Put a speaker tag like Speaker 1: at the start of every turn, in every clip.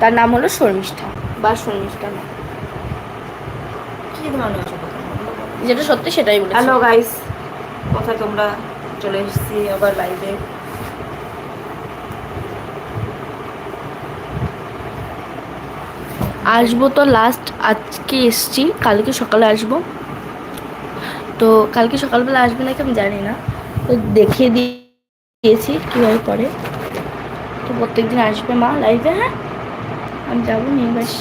Speaker 1: তার নাম হলো শর্মিষ্ঠা। বা শর্মিষ্ঠা না।
Speaker 2: কি ধরনের
Speaker 1: যেটা সত্যি সেটাই বলে
Speaker 2: হ্যালো গাইস কোথায় তোমরা? চলে এসেছি আবার লাইভে
Speaker 1: আসব তো লাস্ট আজকে এসছি। কালকে সকালে আসব। তো কালকে সকালবেলা আসবে নাকি আমি জানি না। তো দেখিয়ে দিয়েছি কীভাবে পড়ে তো প্রত্যেকদিন আসবে মা লাইভে হ্যাঁ? আমি যাব নিয়ে বাস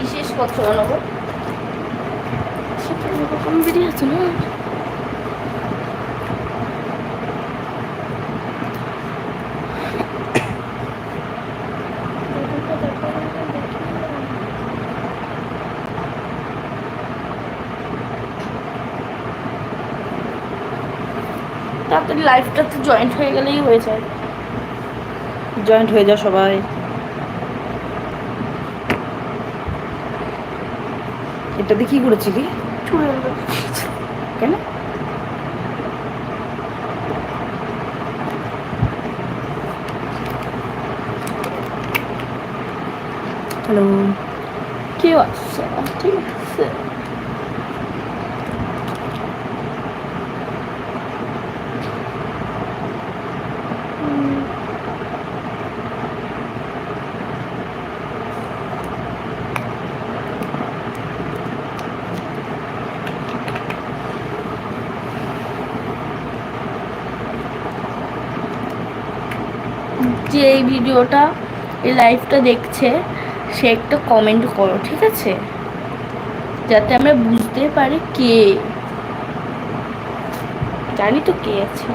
Speaker 1: ইস ইস কত নেব কম বেরিয়ে আছে না তাড়াতাড়ি লাইফটাতে জয়েন্ট হয়ে গেলেই হয়ে যায়।
Speaker 2: জয়েন্ট হয়ে যাও সবাই। এটা দিয়ে কি করেছিলি? কেন? হ্যালো
Speaker 1: কেউ আসছে ঠিক আছে যে এই ভিডিওটা, এই লাইভটা দেখছে, সে একটা কমেন্ট করো, ঠিক আছে? যাতে আমরা বুঝতে পারি কে। জানি তো কে আছে।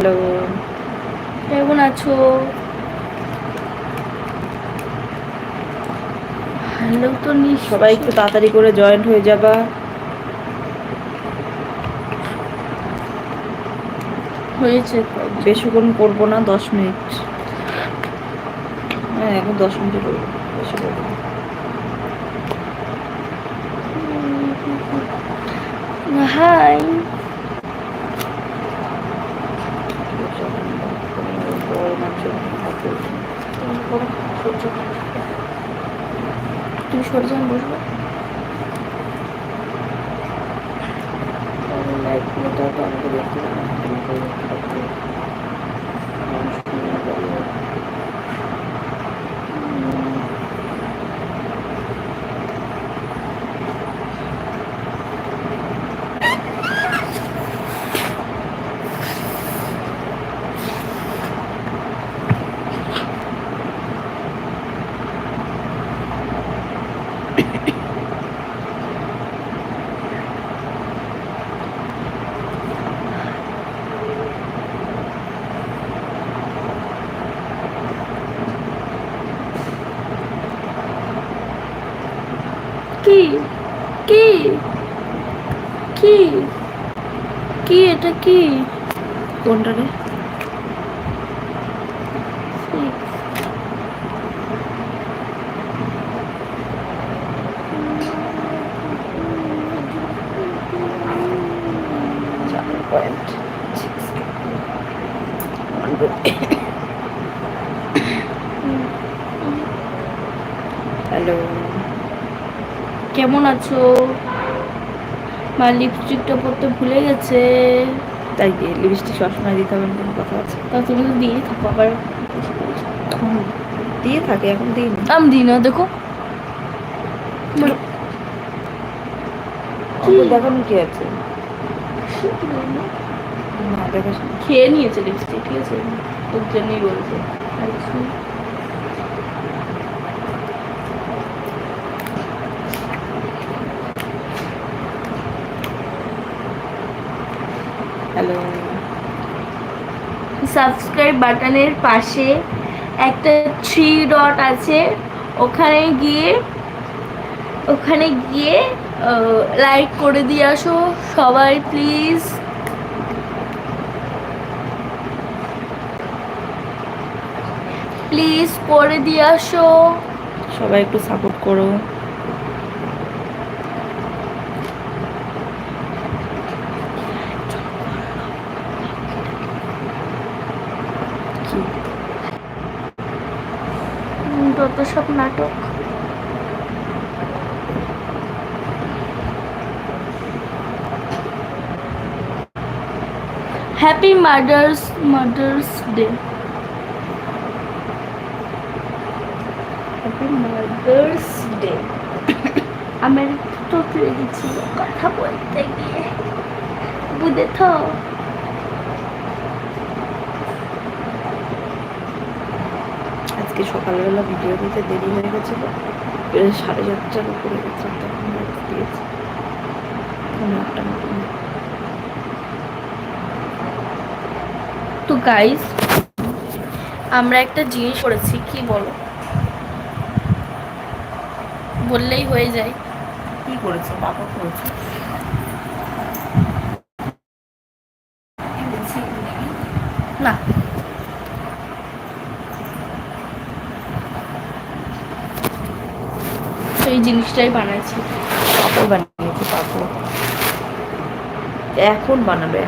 Speaker 2: হ্যালো।
Speaker 1: কেমন আছো? হ্যালো তো নিস
Speaker 2: সবাই একটু তাড়াতাড়ি করে জয়েন্ট হয়ে যাবা।
Speaker 1: হয়েছে
Speaker 2: বেশিক্ষণ করব না দশ মিনিট। হ্যাঁ এখন দশ মিনিট করব বেশি করব
Speaker 1: হাই তুমি সরে যান কি কি কি কি?
Speaker 2: কোনটা রে হ্যালো
Speaker 1: কেমন আছো? মা লিপস্টিকটা পরতে ভুলে গেছে।
Speaker 2: তাই লিপস্টিক সবসময় দিতে হবে কোনো কথা আছে।
Speaker 1: তা তুমি তো দিয়ে থাকো আবার
Speaker 2: দিয়ে থাকে এখন দিই
Speaker 1: আমি দিই না দেখো।
Speaker 2: দেখানো কি আছে?
Speaker 1: খেয়ে নিয়েছে লিপস্টিক ঠিক আছে? ওর জন্যই বলছে। আর কিছু না।
Speaker 2: হ্যালো
Speaker 1: সাবস্ক্রাইব বাটনের পাশে একটা থ্রি ডট আছে। ওখানে গিয়ে ওখানে গিয়ে লাইক করে দিয়ে আসো সবাই প্লিজ প্লিজ করে দিয়ে আসো।
Speaker 2: সবাই একটু সাপোর্ট করো কি
Speaker 1: উম, যত সব নাটক। Happy mother's mother's day happy mother's day আমার তো লেগেছিল কথা বলতে গিয়ে। বুঝে বুঝেছ?
Speaker 2: আজকে সকালবেলা ভিডিও দিতে দেরি হয়ে গেছিল। সাড়ে চারটার উপরে গেছে তখন দিয়েছি কোনো একটা মতন
Speaker 1: তো গাইস আমরা একটা জিনিস করেছি কি বলো? বললেই হয়ে যায়।
Speaker 2: কি করেছে? বাবা করেছে
Speaker 1: না তো এই বানাইছি।
Speaker 2: পাপড় বানিয়েছি, পাপড়। এখন বানাবে।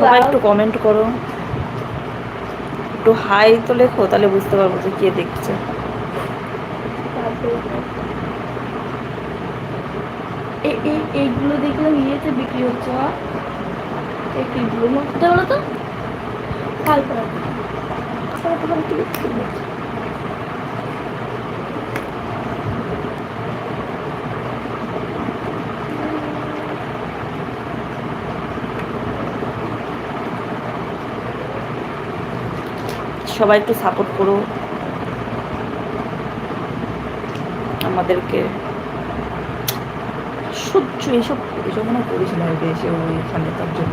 Speaker 2: সবাই একটু কমেন্ট করো। একটু হাই তো লেখো, তাহলে বুঝতে পারব যে কে দেখছে।
Speaker 1: এ- এ- এইগুলো দেখলাম ইয়েতে বিক্রি হচ্ছে এই কিগুলো বলো তো? কাল করা তোমার কি বিক্রি?
Speaker 2: সবাই একটু সাপোর্ট করো। আমাদেরকে সহ্য এসব এসব মনে করিস না ওই এসে ওইখানে তার জন্য।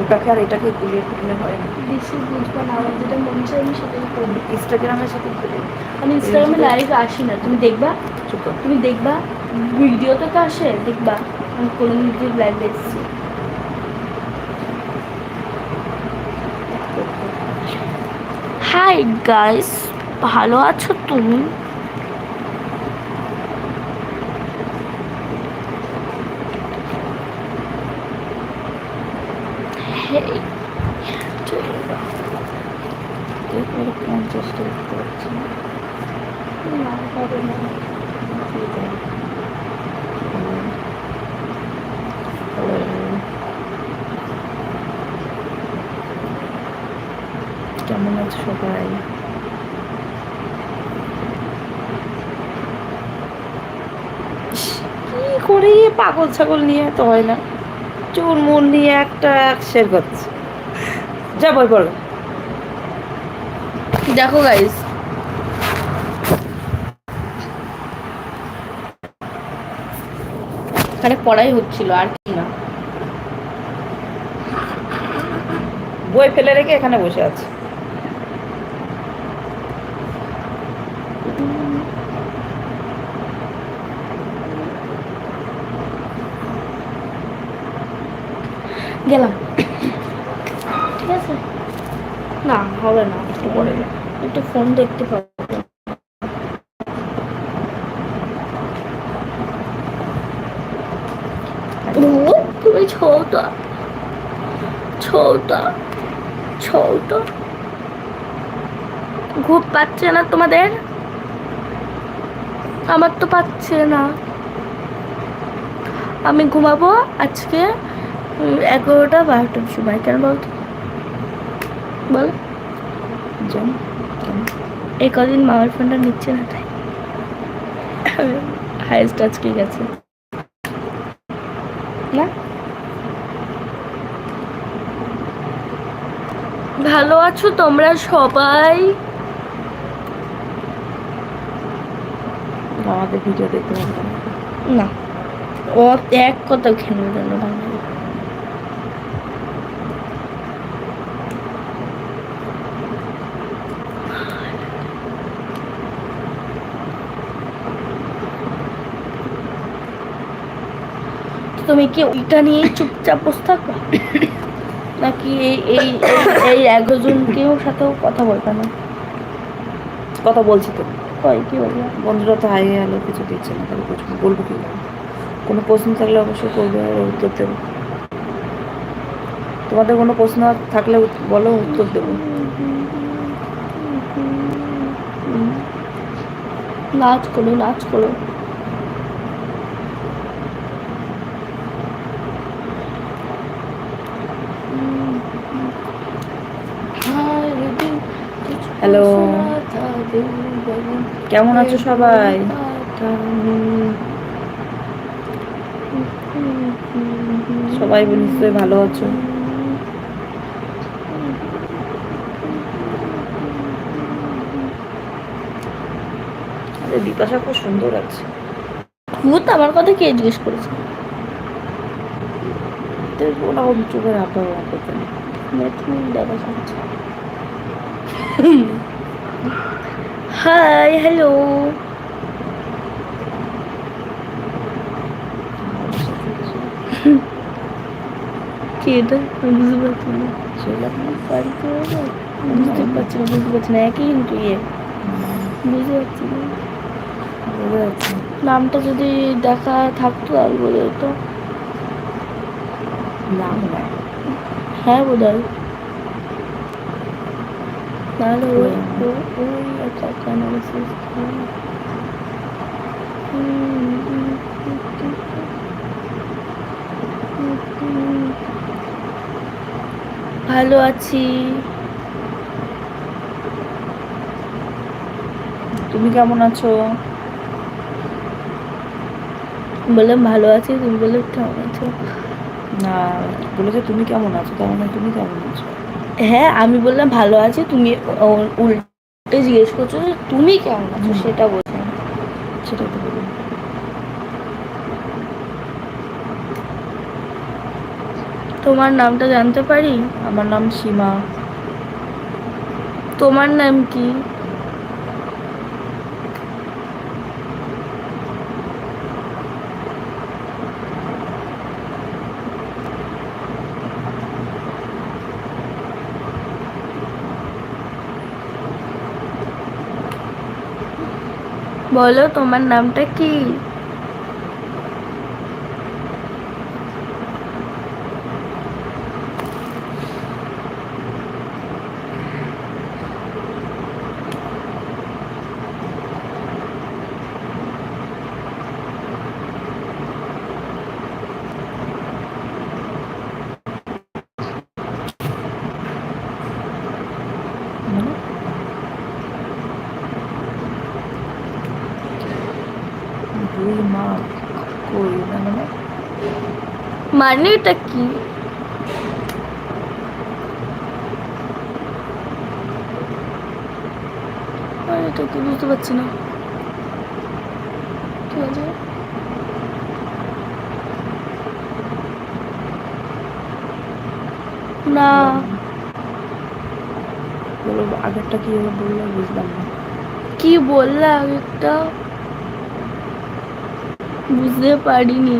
Speaker 2: ওটাকে আর এটাকে গুলিয়ে ফেললে হয় না।
Speaker 1: বেশি বুঝব না আমার যেটা মন চাই আমি সেটাই করব
Speaker 2: ইনস্টাগ্রামের সাথে
Speaker 1: আমি ইনস্টাগ্রামে লাইভ আসি না। তুমি দেখবা? তুমি দেখবা? ভিডিওতে তো আসে দেখবা? আমি কোনো ভিডিও লাইভ দেখছি। হাই গাইস ভালো আছো তুমি Hey, চলো না।
Speaker 2: এরপরে পঞ্চাশটা দেখতে পাচ্ছি না।
Speaker 1: না, হবে না।
Speaker 2: ঠিক আছে। হুম। Hello. কেমন আছো সবাই কি করি পাগল ছাগল নিয়ে তো হয় না? চোর মন নিয়ে একটা শের করছে যা বই পড়ো
Speaker 1: দেখো গাইস এখানে পড়াই হচ্ছিল আর কি না।
Speaker 2: বই ফেলে রেখে এখানে বসে আছে।
Speaker 1: গেলাম। ঠিক আছে। না হবে না একটু পরে একটু ফোন দেখতে পাবো তুমি ছোট। ছোট। ছোট। ঘুম পাচ্ছে না তোমাদের? আমার তো পাচ্ছে না। আমি ঘুমাবো আজকে? এগারোটা বারোটার সময় কেন বলতো? বল।
Speaker 2: জান
Speaker 1: এই কদিন মামার ফোনটা নিচ্ছে না তাই। হাইস্ট আজকে গেছে। না? ভালো আছো তোমরা সবাই?
Speaker 2: আমাদের ভিডিও দেখতে না
Speaker 1: না। ও এক কথা খেলবে জন্য বাংলা তুমি কি ওইটা নিয়ে চুপচাপ বসে থাকবে নাকি এই এই এই- একজনকেও সাথেও কথা বলবে না?
Speaker 2: কথা বলছি তো।
Speaker 1: কয় কি বলবে?
Speaker 2: বন্ধুরা তো হাই হ্যালো কিছু দিচ্ছে না তাহলে কিছু বলব কি? কোনো প্রশ্ন থাকলে অবশ্যই করবে আর উত্তর দেবো। তোমাদের কোনো প্রশ্ন থাকলে বলো উত্তর দেবো।
Speaker 1: নাচ করো নাচ করো।
Speaker 2: Hello. কেমন আছো সবাই? সবাই নিশ্চয়ই ভালো আছো। বিপাশা খুব সুন্দর আছে।
Speaker 1: ভূত আমার কথা কে জিজ্ঞেস করেছে?
Speaker 2: ওরকম চোখের আবহাওয়া করতে
Speaker 1: দেখা যাচ্ছে হাই হ্যালো কে এটা বুঝতে পারছি না
Speaker 2: সেগুলো
Speaker 1: বাড়িতে? বুঝতে পারছি না বুঝতে পারছি না একই কিন্তু ইয়ে বুঝতে পারছি না। নামটা যদি দেখা থাকতো তাহলে বলে হতো।
Speaker 2: নাম
Speaker 1: হ্যাঁ বোধ হয় নাহলে ওই ওই অ্যানালিসিস ভালো আছি
Speaker 2: তুমি কেমন আছো?
Speaker 1: বললাম ভালো আছি তুমি বললে কেমন আছো?
Speaker 2: না বলেছে তুমি কেমন আছো তার মানে তুমি কেমন আছো?
Speaker 1: হ্যাঁ আমি বললাম ভালো আছি তুমি উল্টে জিজ্ঞেস করছ যে তুমি কেমন আছো? সেটা বলছো।
Speaker 2: সেটা তো
Speaker 1: তোমার নামটা জানতে পারি?
Speaker 2: আমার নাম সীমা।
Speaker 1: তোমার নাম কি? বলো তোমার নামটা কি
Speaker 2: মানে দুই মা কই না মানে
Speaker 1: মানেটা কি? এটা কি বুঝতে পারছি না। কি আছে না।
Speaker 2: বলো আগেরটা কি হলো বলল বুঝলাম না।
Speaker 1: কি বললে আগেরটা? বুঝতে পারিনি।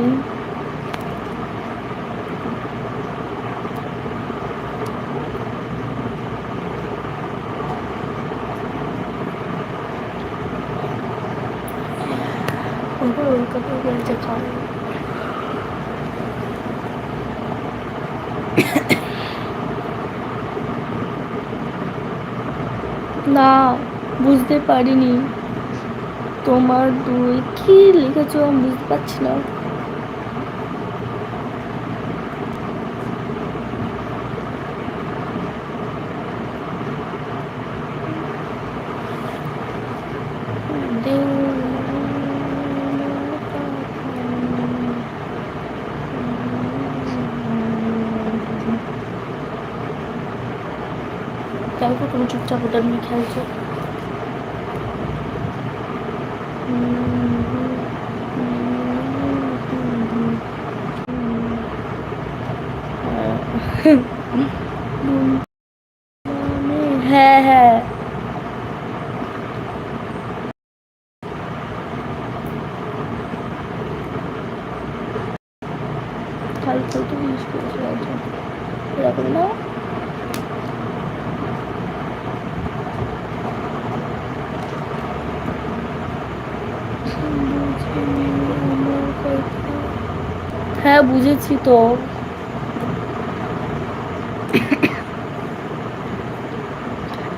Speaker 1: বুঝতে পারিনি। তোমার দুই কি লিখেছো আমি বুঝতে পারছি না। তারপর তুমি চুপচাপ ওটা নিয়ে খেলছো। এরকম না হ্যাঁ বুঝেছি তো।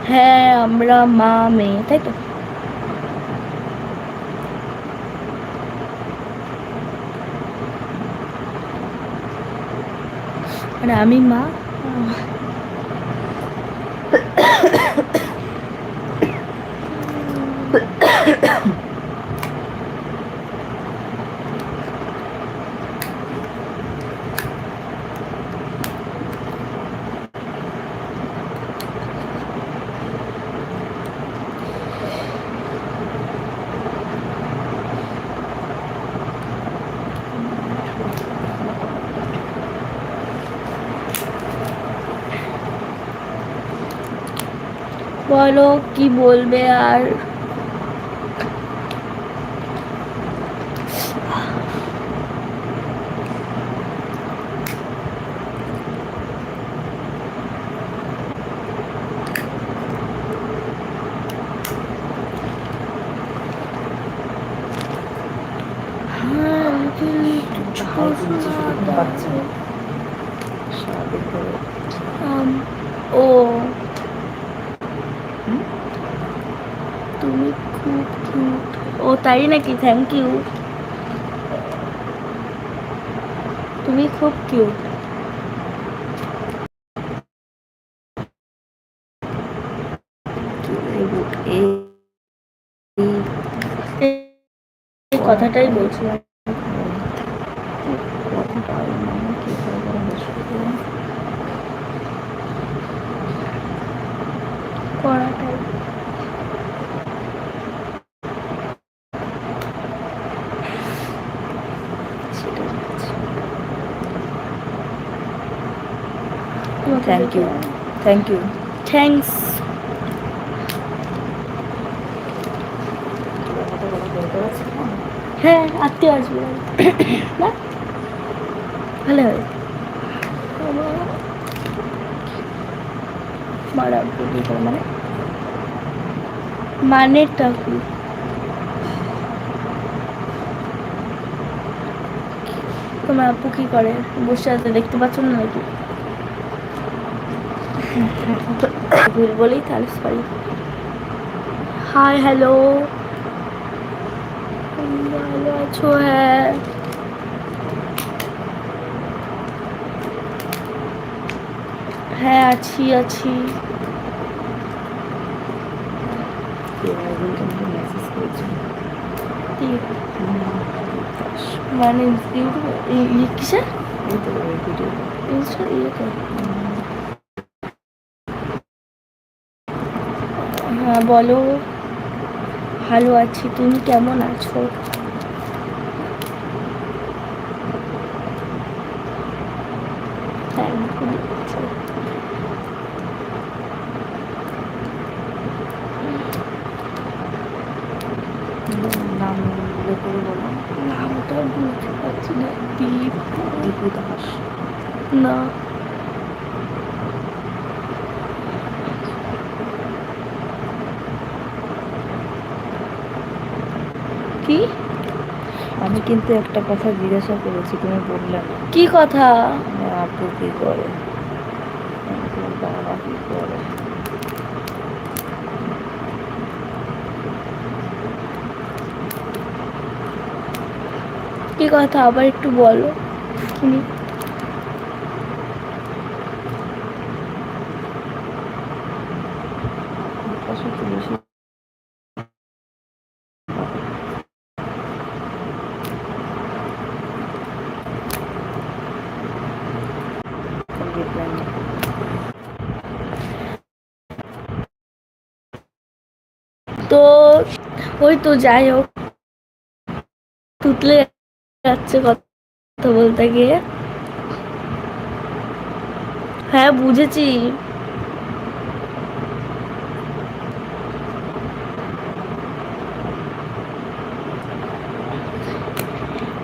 Speaker 1: হ্যাঁ আমরা মা মেয়ে তাই তো? মানে আমি মা? বলো কি বলবে আর হ্যাঁ,
Speaker 2: হাই তুলছি শুধু বাচ্চা স্বাভাবিক করে
Speaker 1: আম, ও
Speaker 2: হুম?
Speaker 1: তুমি খুব কিউট ও তাই নাকি? থ্যাংক ইউ তুমি খুব কিউট কথাটাই বলছিলাম
Speaker 2: কথাটা মানে কি করে বলা মুশকিল।
Speaker 1: করাটাই
Speaker 2: সেটা হচ্ছে। Thank you thank you
Speaker 1: thanks? হ্যাঁ আত্মীয় আসবে। না ভালো হয়। মারা মানে? মানেটা কি? তোমার আপু কি করে? বসে আছে দেখতে পাচ্ছ না নাকি? ভুল বলেই তাহলে সরি হাই হ্যালো ভালো আছো হ্যাঁ। হ্যাঁ আছি আছি। মানে
Speaker 2: তো
Speaker 1: ইনস্টা ইয়ে করে হ্যাঁ বলো। ভালো আছি তুমি কেমন আছো? নামটা বুঝতে পারছি না। দীপ।
Speaker 2: দীপু দাস।
Speaker 1: না কি
Speaker 2: আমি কিন্তু একটা কথা জিজ্ঞাসা করেছি তুমি বললে না।
Speaker 1: কি কথা?
Speaker 2: আমার আপু কি করে? বাবা কি করে?
Speaker 1: কি কথা? আবার একটু বলো। শুনি
Speaker 2: ওর সাথে বেশি reply নেই।
Speaker 1: তো ওই তো যাই হোক। তুতলে যাচ্ছে কথা বলতে গিয়ে। হ্যাঁ বুঝেছি।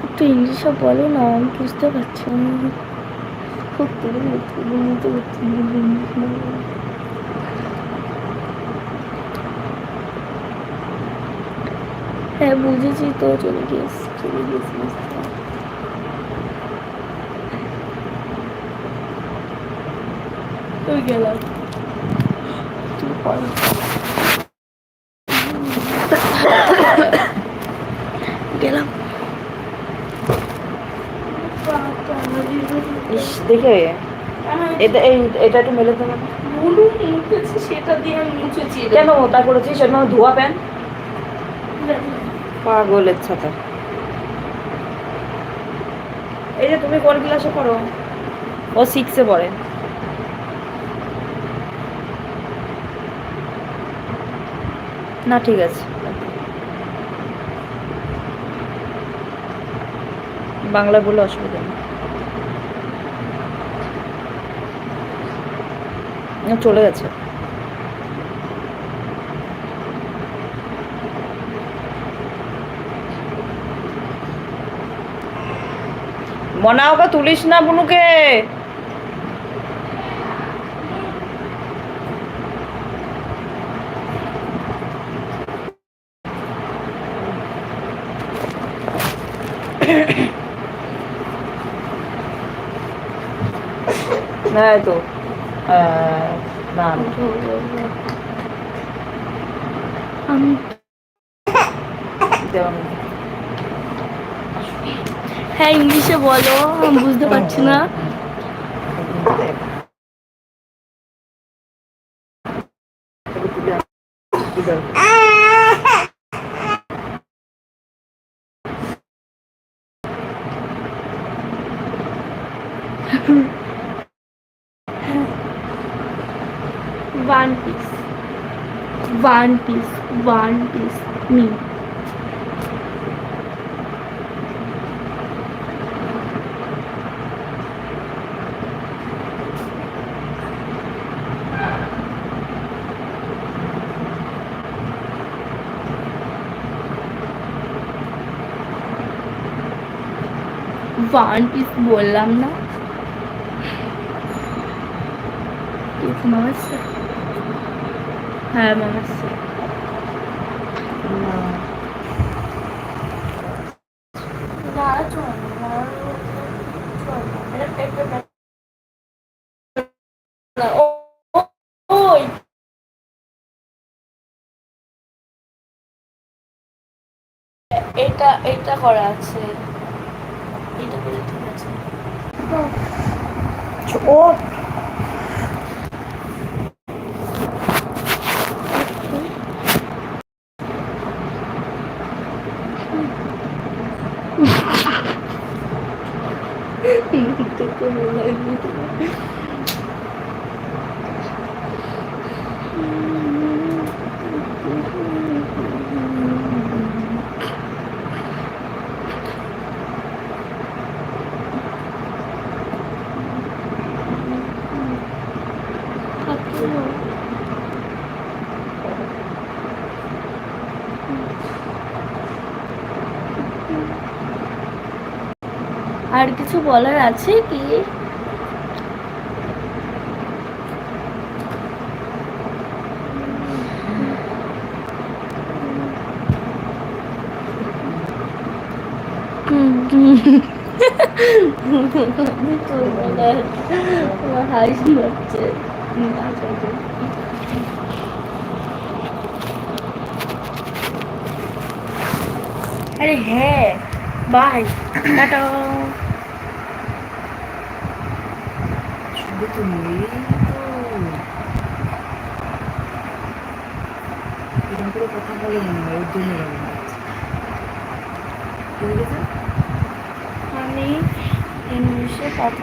Speaker 1: একটু ইংলিশে বলো না, আমি বুঝতে পারছি খুব করে বুঝতে পারছি না ইংলিশ বলো। হ্যাঁ বুঝেছি তো চলে গিয়েছি চলে গিয়েছি বুঝতে। গেলাম। গেলাম।
Speaker 2: দেখে এটা এই এটা একটু মেলে দেবে।
Speaker 1: বলুন মুছেছি সেটা দিয়ে আমি মুছেছি।
Speaker 2: কেন ওটা করেছিস? সেটা ধোয়া প্যান পাগলের ছাতা। এই যে তুমি কোন ক্লাসে পড়ো? ও সিক্সে পড়ে। না ঠিক আছে। বাংলা বলে অসুবিধা নেই। চলে গেছে। মনা ওকে তুলিস না বুনুকে এই তো না।
Speaker 1: আমি। হ্যাঁ ইংলিশে বলো আমি বুঝতে পারছি না one piece one piece one piece me one piece বললাম না। মামাচ্ছে হ্যাঁ মামাচ্ছে এটা এটা করে আছে।
Speaker 2: ও
Speaker 1: দেখতে ভালো লাগবে আর কিছু বলার আছে কি? হাসি হচ্ছে আরে হ্যাঁ। বাই টাটা
Speaker 2: শুধু তো নেই তো এরকম করে কথা বলে মনে হয় ওর জন্য?
Speaker 1: আমি ইংলিশে কথা